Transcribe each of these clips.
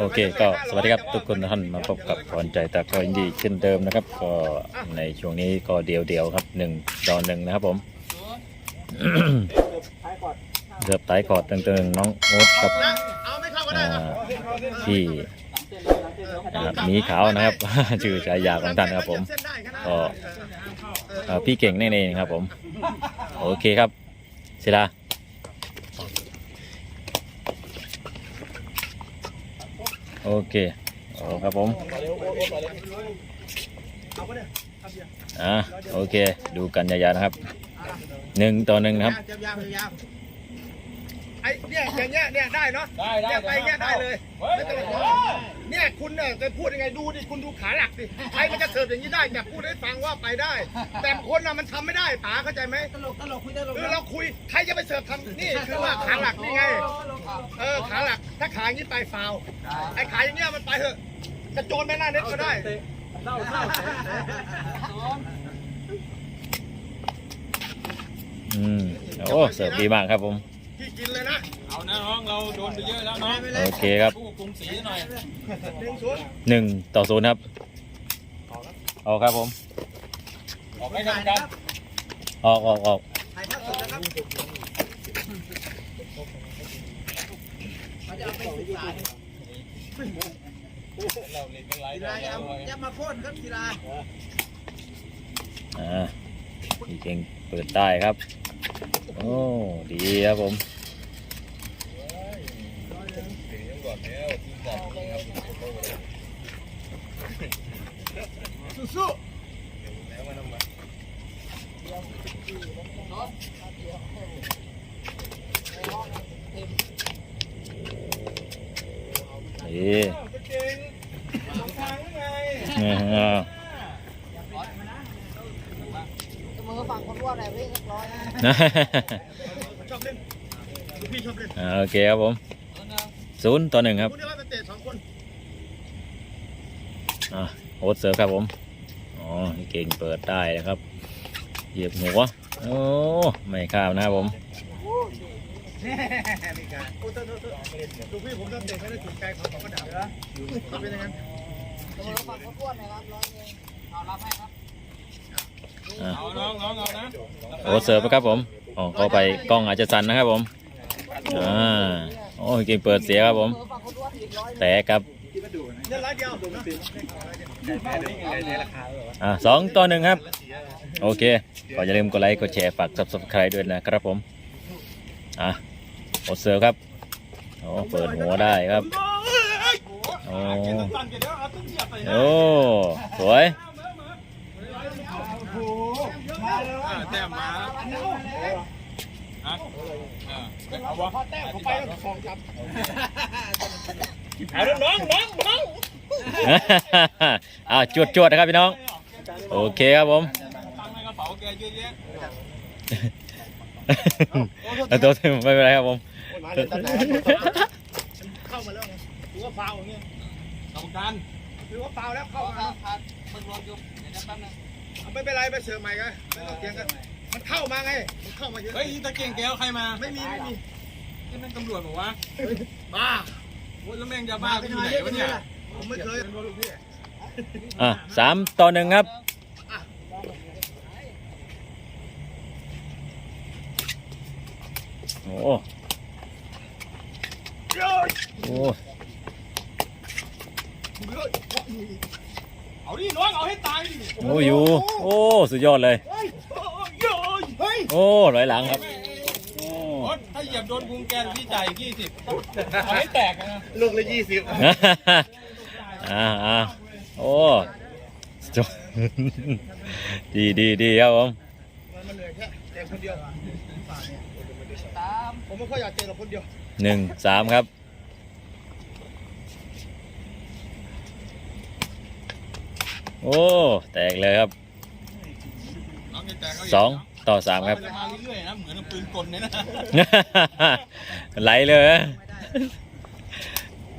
โอเคก็สวัสดีครับทุกคนท่านมาพบกับพรใจตะกออินดีเช่นเดิมนะครับ ก็ในช่วงนี้ก็เดียวเดียวครับหนึ่งต่อหนึ่งนะครับผมเดือบไตกอดตึงๆน้องโอ๊ตกับเอาไม่เข้าก็ได้อ่าครับพี่มีขาวนะครับชื่อฉายาของท่านครับผมก็พี่เก่งแน่เองครับผม โอเคครับศิลา โอเคโอ้ครับผมอ่าโอเค ดูกันยาวๆนะครับหนึ่งต่อหนึ่งนะครับ ไอ้เนี่ยอย่างเงี้ยเนี่ยได้เนาะได้ได้เนี่ยไปเงี้ยได้เลยเฮ้ยไม่ต้องรอเนี่ยคุณเนี่ยจะพูดยังไงดูดิคุณดูขาหลักดิใครมันจะเสิร์ฟอย่างนี้ได้แต่พูดให้ฟังว่าไปได้ แต่คนน่ะมันทำไม่ได้ป๋าเข้าใจไหมตลกตลกคุยตลกคือเราคุยใครจะไปเสิร์ฟทำนี่คือว่าขาหลักนี่ไงเออขาหลักถ้าขาอย่างนี้ไปฟาวล์ไอ้ขาอย่างเงี้ยมันไปเถอะกระโจนไปหน้าเน็ตก็ได้อืมโอ้เสิร์ฟดีมากครับผมพี่ กินเลยนะ เอานะน้องเราโดนไปเยอะแล้วน้องโอเคครับผู้กรุงศรีหน่อยหนึ่งศูนย์หนึ่งต่อศูนย์ครับเอาครับผม ออกไม่กันกันออกออกออกถ่ายภาพสดนะครับเราเล่นกันไรกีฬาอย่าอย่ามาโค่นครับกีฬาอ่าพี่เก่งเปิดได้ครับ โอ้ ดีครับผม สู้ดีๆเก่งทางไงอ่ามือฝั่งคนอ้วนอะไรพี่เรียบร้อยนะชอบเล่นลูกพี่ชอบเล่นอ่าโอเคครับผม ศูนย์ต่อหนึ่งครับคุณได้ว่าเป็นเตะสองคนอ่าโอ๊ตเสิร์ฟครับผม อ๋อพี่เก่งเปิดได้นะครับ เหยียบหัว โอ้ ไม่ข้ามนะครับผมมีการโอ้โทษโทษโทษลูกพี่ผมต้องเตะให้ได้ถูกใจของของกระดาษนะเป็นอย่างนั้นมือฝั่งคนอ้วนนะครับร้อยหนึงเอารับให้ครับอ่าเอาน้องน้องเอานะโอ๊ตเสิร์ฟนะครับผม อ๋อเข้าไปกล้องอาจจะสั่นนะครับผม อ่า โอ้พี่เก่งเปิดเสียครับผม แตกครับอ่าสองต่อหนึ่งครับ โอเคก็อย่าลืมกดไลค์กดแชร์ฝาก subscribe ด้วยนะครับผมอะโอเสิร์ฟครับโอ้เปิดหัวได้ครับโอ้โอ้สวยแต้มมา ฮะอ่าเอาวะพอแต้มเขาไปแล้วสองจับเอาน้องน้องน้องอ่าจวดจวดนะครับพี่น้อง โอเคครับผมตังในกระเป๋าแกเยอะแยะตัวถึงไม่เป็นไรครับผมเข้ามาแล้วไงถือว่าฟาวอย่างเงี้ยกรรมการถือว่าฟาวแล้วเข้ามาครับมึงรวมอยู่เดี๋ยวแป๊บนึงไม่เป็นไรไปเสิร์ฟใหม่กันไม่ต้องเถียงกัน มันเข้ามาไง มันเข้ามาเยอะ เฮ้ยตะเกียงแก้วใครมาไม่มีไม่มีที่แม่งตำรวจบอกว่าบ้าโอ้ยแล้วแม่งยาบ้าไปอยู่ไหนวะเนี่ยผมไม่เคยเป็นลูกพี่อะสามต่อหนึ่งครับโอ้โอ้เอาดิน้องเอาให้ตายดิโอ้อยู่ โอ้ สุดยอดเลยเฮ้ย โอ้ไหลหลังครับโอ้โอ๊ยถ้าเหยียบโดนพุงแกพี่จ่ายอีกยี่สิบเอาให้แตกนะลูกละยี่สิบอ่าอ่าโอ้สุดยอดดีดีดีครับผมมันเหนื่อยแค่เตะคนเดียวตามผมไม่ค่อยอยากเตะหรอกคนเดียวหนึ่งสามครับโอ้ แตกเลยครับน้องจะแตกเขาสอง ต่อสามครับมันจะมาเรื่อยๆนะเหมือนปืนกลเนี่ยนะไหลเลยนะ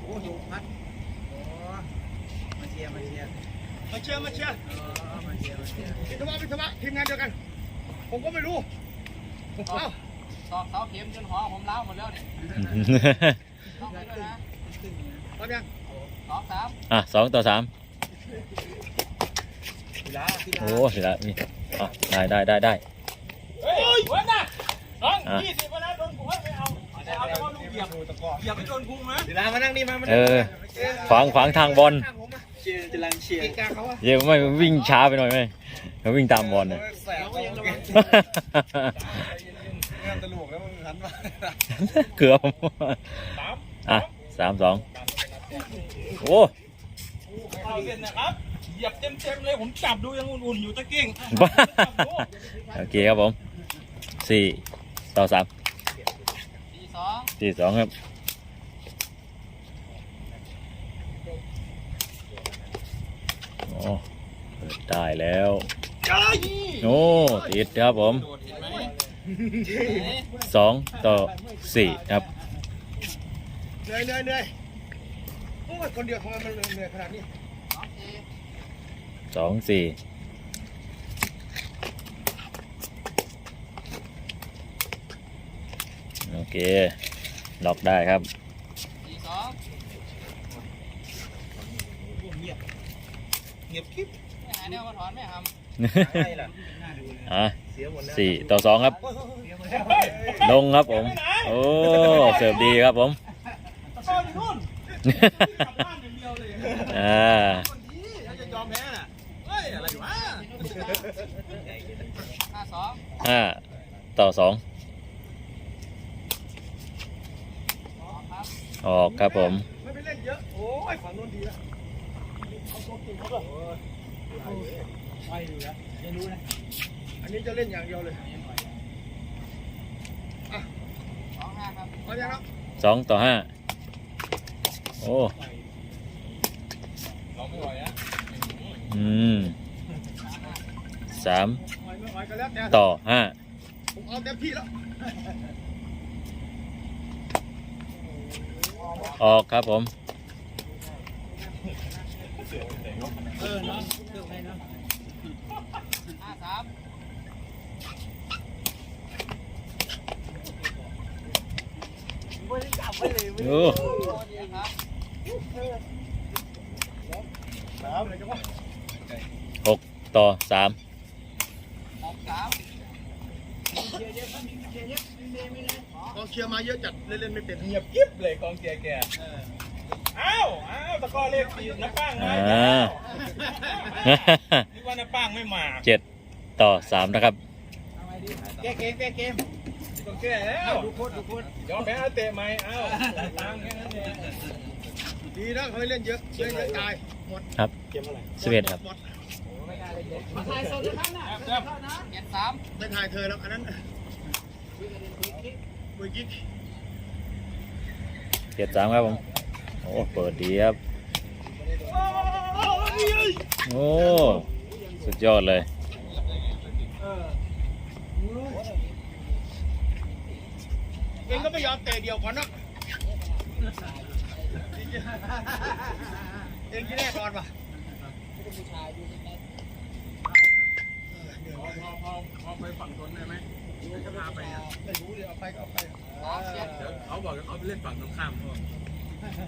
โอ้โหพัดมาเชียร์มาเชียร์มาเชียร์มาเชียร์พิทวะพิทวะทีมงานเดียวกัน ผมก็ไม่รู้เอ้าตอกเสาเข็มจนหัวผมล้าวหมดแล้วเนี่ยต้องไปด้วยนะเพร้อมยังสองสามอะสองต่อสามศิลาศิลาโอ้ศิละนี่อะได้ได้ได้ได้ เฮ้ยวนนะน้องอะยี่สิบวันนั้นโดนกูไม่เอาแต่เอาแต่ว่าลูกเหยียบเหยียบไปโดนกูมั้ยศิลามานั่งนี่มาเออขวางขวางทางบอลข้างผมอะเชียร์กำลังเชียร์กินเขาอะเดี๋ยวไม่วิ่งช้าไปหน่อยไหมเขาวิ่งตามบอลเนี่ยแสบยังระวังงานตลกแล้วมึงหันมาเกือบอะสามสองโอ้เอาเส้นนะครับเหยียบเต็มๆเลยผมจับดูยังอุ่นๆอยู่ตะเก่งบ้โอเคครับผม สี่ต่อสามสี่สองสี่สองครับโอ้เปิดได้แล้ว โอ้ติดครับผมโดดเห็นไหมสองต่อสี่ครับเหนื่อยเหนื่อยเหนื่อยโอ้ยคนเดียวทำไมมันเหนื่อยขนาดนี้สองสี่ สองสี่โอ เค ล็อกได้ครับสี่สองเงียบเงียบคลิปไม่หาแนวมาถอนไม่ทอะไรล่ะอะสี่ต่อสองครับ ลงครับผม โอ้ เสิร์ฟดีครับผมตะโกนอยู่นู่นกลับบ้านอย่างเดียวเลยอ่าคนนี้เขาจะยอมแพ้น่ะเฮ้ยอะไรวะำห้าสองห้าต่อสอง สองครับ ออกครับผมไม่ไปเล่นเยอะ โอ้ยฝั่งโน้นดีแล้วอันนี้จะเล่นอย่างเดียวเลยสองห้าครับพร้อมยังครับสองต่อห้าโอ้เราไม่ไหวอะอืมสามไหวไม่ไหวก็แล้วแต่ต่อห้าผมเอาเต็มที่แล้ว ออกครับผมห้าสามโอ้หกต่อสาม หกสาม กอง เชียร์มาเยอะจัดเล่นๆไม่เป็นเงียบกิ๊บเลยกองเชียร์แกอ้าวอ้าวตะกอเลขสี่น้าป้างมาอ่านี่ว่าน้าป้างไม่มาเจ็ดต่อสามนะครับ แก้เกมแก้เกมต้องแก้แล้วดูโคตรดูโคตรยอมแพ้เอาเตะไหมเอ้าหลายตังค์แค่นั้นเองดีนะเขาให้เล่นเยอะเล่นเยอะตายหมดครับเกมอะไรสิบเอ็ดครับ หมดเจ็ดสามไม่ถ่ายเธอแล้วอันนั้นคุยกิ๊ก เจ็ดสามครับผม โอ้เปิดดีครับ โอ้ สุดยอดเลยเองก็ไม่ยอมเตะเดียวก่อนนะเองที่แน่นอนป่ะพอพอพอพอไปฝั่งทนได้ไหม จะพาไปอะไม่รู้เลยเอาไปก็เอาไปเดี๋ยวเขาบอกเขาไปเล่นฝั่งตรงข้าม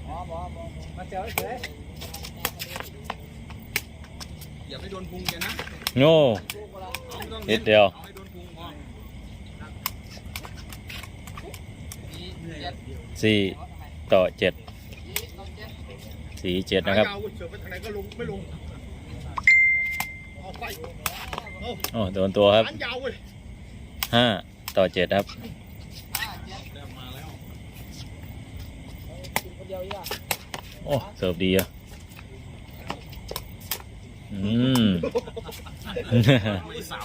เขาบอกมาเจอเฉยอย่าไปโดนพุงแกนะโง่เอาไม่ต้องนิดเดียวสี่ต่อเจ็ดสี่เจ็ดนะครับโอ้โอ้โดนตัวครับ หานยาวเว้ยห้าต่อเจ็ดครับห้าเจ็ดเริ่มมาแล้วโอ้เสิร์ฟดีอะอืมไม่เสา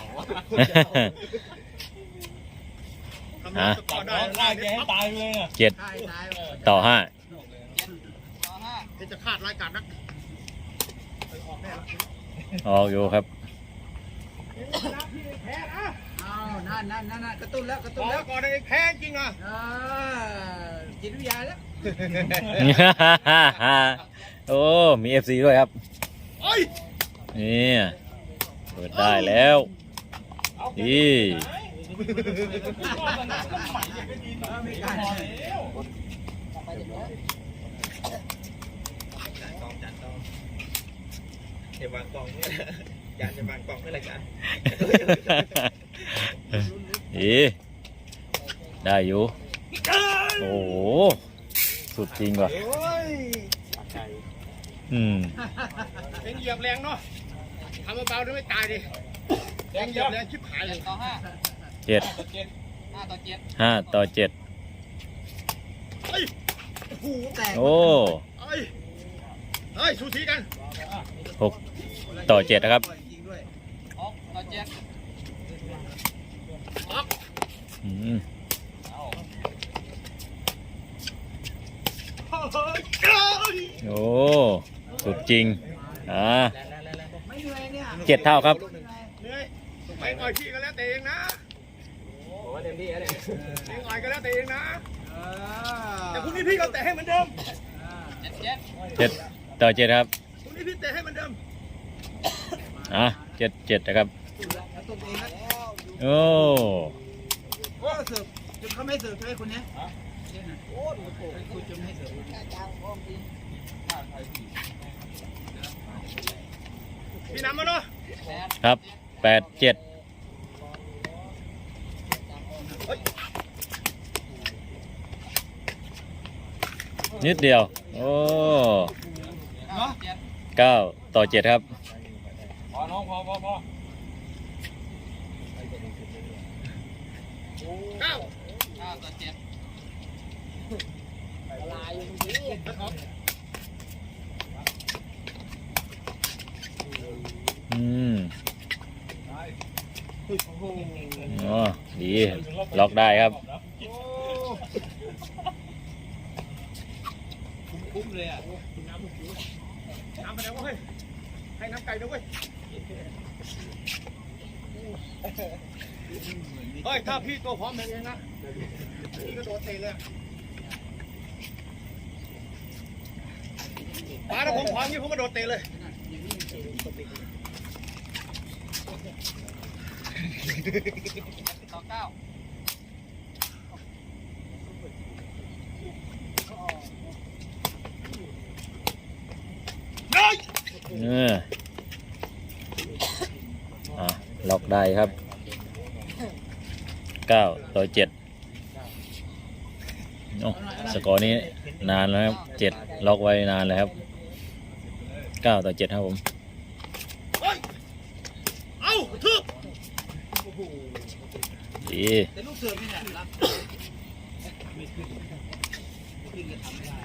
ทำให้สกอร์ได้ได้แกให้ตายเลยอะเจ็ดต่อห้าต่อห้าเดี๋ยวจะคาดรายการนักไปออกแน่ละออกอยู่ครับ อ้าวนั่นนั่นนั่นนั่นกระตุ้นแล้วกระบตุ้อนกแล้แล้ววก่อนเลยแพ้จริงอะอ่าจิตวิทยาแล้วโอ้มีเอฟซีด้วยครับเอ้ยนี่เปิดได้แล้วนี่ไม่กล้าเดี๋ยววางกล่องนี่ยานจะวางกล่องนี่แหละกัน อีได้อยู่ โอ้โห สุดจริงว่ะโอ้ยอืมเอ็งเหยียบแรงเนาะทำเบาๆด้วยไม่ตายดิเอ็งเหยียบแรงชิบหายเลยต่อห้าเจ็ดห้าต่อเจ็ดห้าต่อเจ็ดเฮ้ยโอ้โหแตกโอ้เฮ้ยเฮ้ยสูสีกันหกต่อเจ็ดนะครับจริงด้วยหกต่อเจ็ดอืมเฮ้ยเอ้ย โอ้ สุดจริง อ่าไม่เหนื่อยเนี่ยเจ็ดเท่าครับเหนื่อยไม่อ่อยพี่ก็แล้วแต่เองนะผมว่าเต็มที่แล้วเนี่ยเองอ่อยก็แล้วแต่เองนะเออแต่พรุ่งนี้พี่ก็เตะให้เหมือนเดิมเจ็ดเจ็ดเจ็ดต่อเจ็ดครับพรุ่งนี้พี่เตะให้เหมือนเดิมอะเจ็ดเจ็ดนะครับ โอ้โอ้เสิร์ฟจนเขาไม่เสิร์ฟใช่ไหมคนเนี้ยเช่นน่ะโอ้โหคุณจนไม่เสิร์ฟพี่นำมาเนาะแปดครับแปดเจ็ดนิดเดียว โอ้เก้าต่อเจ็ดเก้าต่อเจ็ดครับ พอน้องพอพอพอ เก้า เก้าต่อเจ็ด อืมอ๋อดีล็อกได้ครับ คุ้มเลยอะน้ำน้ำไปแล้วเว้ยให้น้ำไก่ด้วยเว้ยเฮ้ย ถ้าพี่ตัวพร้อมแบบนี้นะ พี่ก็โดดเตะเลย มาถ้าผมพร้อมนี่ผมก็โดดเตะเลยต่อเก้าเฮ้ยเอออะล็อกได้ครับเก้าต่อเจ็ด โอ้สกอร์นี้นานแล้วครับเจ็ดล็อกไว้นานเลยครับเก้าต่อเจ็ดครับผมเฮ้ยเอาทึบดีแต่ลูกเสิร์ฟนี่แหละรับไม่ขึ้นขึ้นจะทำไม่ได้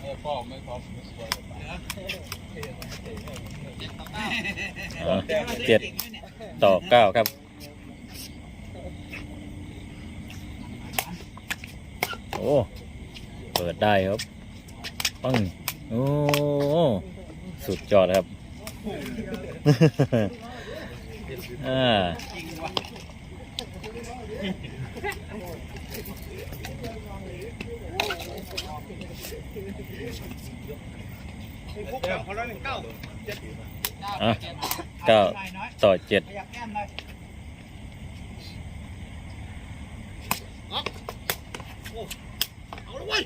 ไม่พอไม่พอไม่สวยเจ็ดต่อเก้าอะเจ็ดต่อเก้าครับ โอ้เปิดได้ครับปังโอ้สุดยอดครับอ่าพวกแบบคนละหนึ่งเก้าเจ็ดเก้าต่ออะเจ็ดเก้าต่อเจ็ดอ เว้ย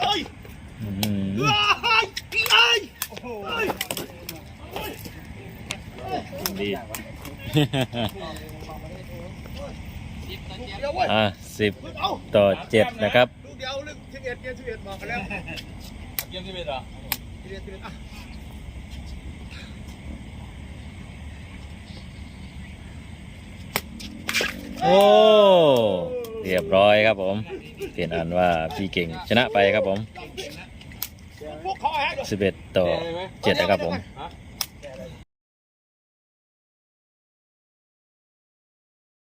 เอ้ยอื้อหือเอ้ยเอ้ยโอ้โหเอ้ยดีสิบต่อเจ็ดเดี๋ยวเว้ยอะสิบเอาต่อเจ็ดนะครับ ลูกเดียวลึกสิบเอ็ดเกียร์สิบเอ็ดบอกกันแล้วเยี่ยมที่เป็นเหรอสิบเอ็ดสิบเอ็ดอะโอ้ เรียบร้อยครับผม เปลี่ยนอันว่าพี่เก่งชนะไปครับผม 11 ต่อ7นะครับผม